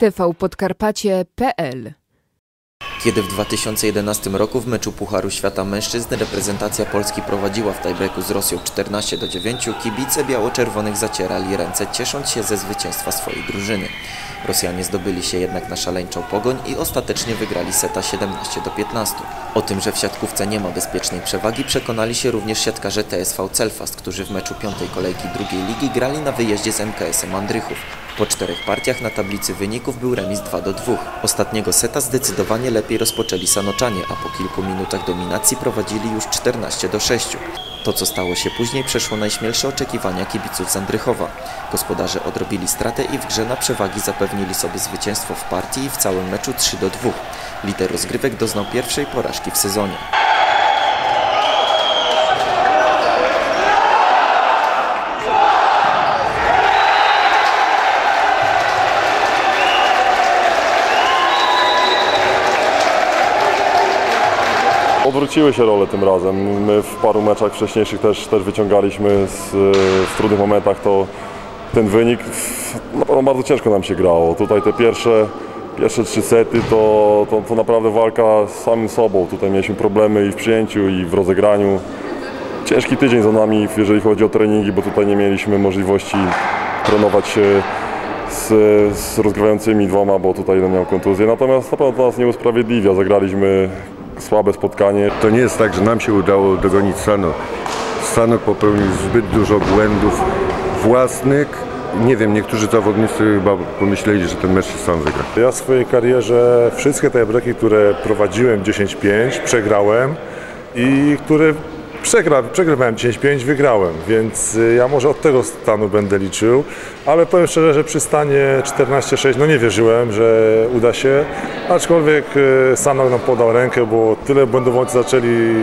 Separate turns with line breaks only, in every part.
tvpodkarpacie.pl
Kiedy w 2011 roku w meczu Pucharu Świata Mężczyzn reprezentacja Polski prowadziła w tiebreaku z Rosją 14 do 9, kibice biało-czerwonych zacierali ręce, ciesząc się ze zwycięstwa swojej drużyny. Rosjanie zdobyli się jednak na szaleńczą pogoń i ostatecznie wygrali seta 17 do 15. O tym, że w siatkówce nie ma bezpiecznej przewagi przekonali się również siatkarze TSV Celfast, którzy w meczu piątej kolejki drugiej ligi grali na wyjeździe z MKS-em Andrychów. Po czterech partiach na tablicy wyników był remis 2 do 2. Ostatniego seta zdecydowanie lepiej rozpoczęli Sanoczanie, a po kilku minutach dominacji prowadzili już 14 do 6. To, co stało się później, przeszło najśmielsze oczekiwania kibiców z Andrychowa. Gospodarze odrobili stratę i w grze na przewagi zapewnili sobie zwycięstwo w partii i w całym meczu 3 do 2. Lider rozgrywek doznał pierwszej porażki w sezonie.
Odwróciły się role tym razem. My w paru meczach wcześniejszych też, też wyciągaliśmy z, w trudnych momentach to ten wynik. No, bardzo ciężko nam się grało. Tutaj te pierwsze, pierwsze trzy sety to, to, to naprawdę walka z samym sobą. Tutaj mieliśmy problemy i w przyjęciu i w rozegraniu. Ciężki tydzień za nami, jeżeli chodzi o treningi, bo tutaj nie mieliśmy możliwości trenować się z, z rozgrywającymi dwoma, bo tutaj jeden miał kontuzję. Natomiast na pewno to nas nie usprawiedliwia. Zagraliśmy słabe spotkanie.
To nie jest tak, że nam się udało dogonić Sanok. Sanok popełnił zbyt dużo błędów własnych. Nie wiem, niektórzy zawodnicy chyba pomyśleli, że ten mecz się sam wygra.
Ja w swojej karierze wszystkie te breki, które prowadziłem 10-5, przegrałem i które Przegra, przegrywałem 10-5, wygrałem, więc y, ja może od tego stanu będę liczył, ale powiem szczerze, że przy stanie 14-6 no nie wierzyłem, że uda się, aczkolwiek y, Sanok nam podał rękę, bo tyle błędów zaczęli,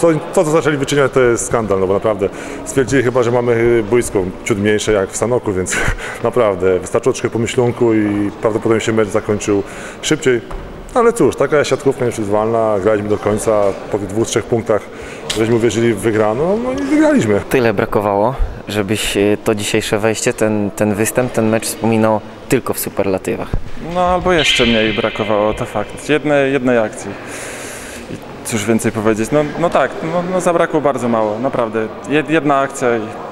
to, to co zaczęli wyczyniać to jest skandal, no bo naprawdę stwierdzili chyba, że mamy boisko ciut mniejsze jak w Sanoku, więc naprawdę wystarczyło troszkę pomyślunku i prawdopodobnie się mecz zakończył szybciej. Ale cóż, taka siatkówka nieprzezwalna, graliśmy do końca, po tych dwóch, trzech punktach żeśmy uwierzyli w wygraną, no i wygraliśmy.
Tyle brakowało, żebyś e, to dzisiejsze wejście, ten, ten występ, ten mecz wspominał tylko w superlatywach.
No albo jeszcze mniej brakowało, to fakt. Jednej, jednej akcji. I cóż więcej powiedzieć? No, no tak, no, no zabrakło bardzo mało, naprawdę. Jedna akcja i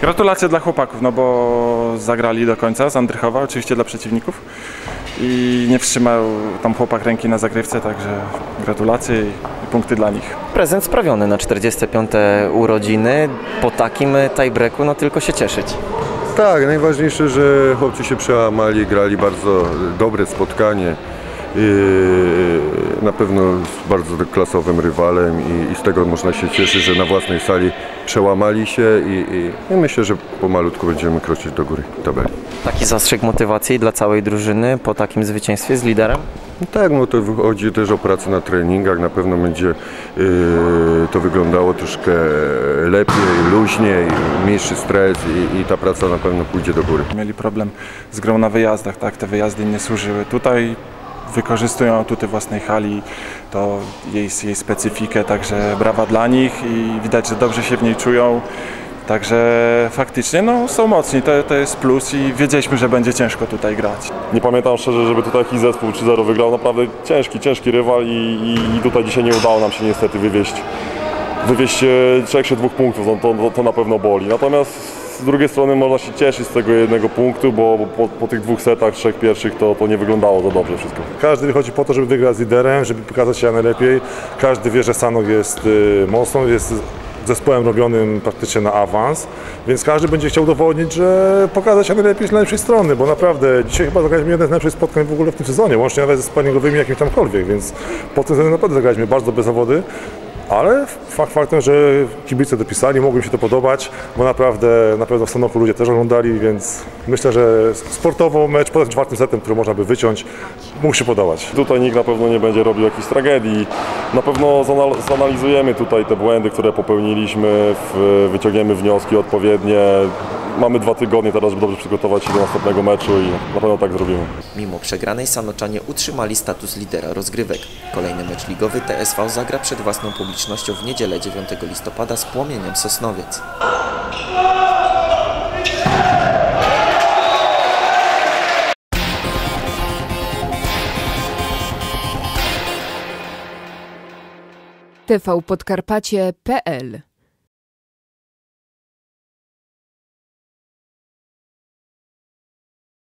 Gratulacje dla chłopaków, no bo zagrali do końca z Andrychowa, oczywiście dla przeciwników i nie wstrzymał tam chłopak ręki na zagrywce, także gratulacje i punkty dla nich.
Prezent sprawiony na 45. urodziny. Po takim tiebreaku no tylko się cieszyć.
Tak, najważniejsze, że chłopcy się przełamali, grali bardzo dobre spotkanie. Na pewno z bardzo klasowym rywalem i, i, z tego można się cieszyć, że na własnej sali przełamali się i, i, i myślę, że pomalutku będziemy kroczyć do góry tabeli.
Taki zastrzyk motywacji dla całej drużyny po takim zwycięstwie z liderem?
No tak, no to chodzi też o pracę na treningach, na pewno będzie yy, to wyglądało troszkę lepiej, luźniej, mniejszy stres i, i, ta praca na pewno pójdzie do góry.
Mieli problem z grą na wyjazdach, tak, te wyjazdy nie służyły. Tutaj wykorzystują atuty własnej hali, to jej, jej specyfikę, także brawa dla nich i widać, że dobrze się w niej czują. Także faktycznie no, są mocni, to, to jest plus i wiedzieliśmy, że będzie ciężko tutaj grać.
Nie pamiętam szczerze, żeby tutaj jakiś zespół 3-0 wygrał. Naprawdę ciężki, ciężki rywal i, i, tutaj dzisiaj nie udało nam się niestety wywieźć, wywieźć trzech czy dwóch punktów, no, to, to na pewno boli. Natomiast z drugiej strony można się cieszyć z tego jednego punktu, bo po, po tych dwóch setach, trzech pierwszych to, to nie wyglądało za dobrze wszystko.
Każdy wychodzi po to, żeby wygrać z liderem, żeby pokazać się najlepiej. Każdy wie, że Sanok jest y, mocną, jest zespołem robionym praktycznie na awans, więc każdy będzie chciał udowodnić, że pokazać się najlepiej z najlepszej strony, bo naprawdę dzisiaj chyba zagraliśmy jeden z najlepszych spotkań w ogóle w tym sezonie, łącznie nawet ze sparingowymi jakimś tamkolwiek, więc po tym sezonie naprawdę zagraliśmy bardzo dobre zawody ale fakt faktem, że kibice dopisali, mogło się to podobać, bo naprawdę na pewno w Sanoku ludzie też oglądali, więc myślę, że sportowo mecz poza czwartym setem, który można by wyciąć, mógł się podobać.
Tutaj nikt na pewno nie będzie robił jakiejś tragedii. Na pewno zanalizujemy tutaj te błędy, które popełniliśmy, wyciągniemy wnioski odpowiednie, mamy dwa tygodnie teraz, żeby dobrze przygotować się do następnego meczu i na pewno tak zrobimy.
Mimo przegranej Sanoczanie utrzymali status lidera rozgrywek. Kolejny mecz ligowy TSV zagra przed własną publicznością w niedzielę 9 listopada z Płomieniem Sosnowiec.
tvpodkarpacie.pl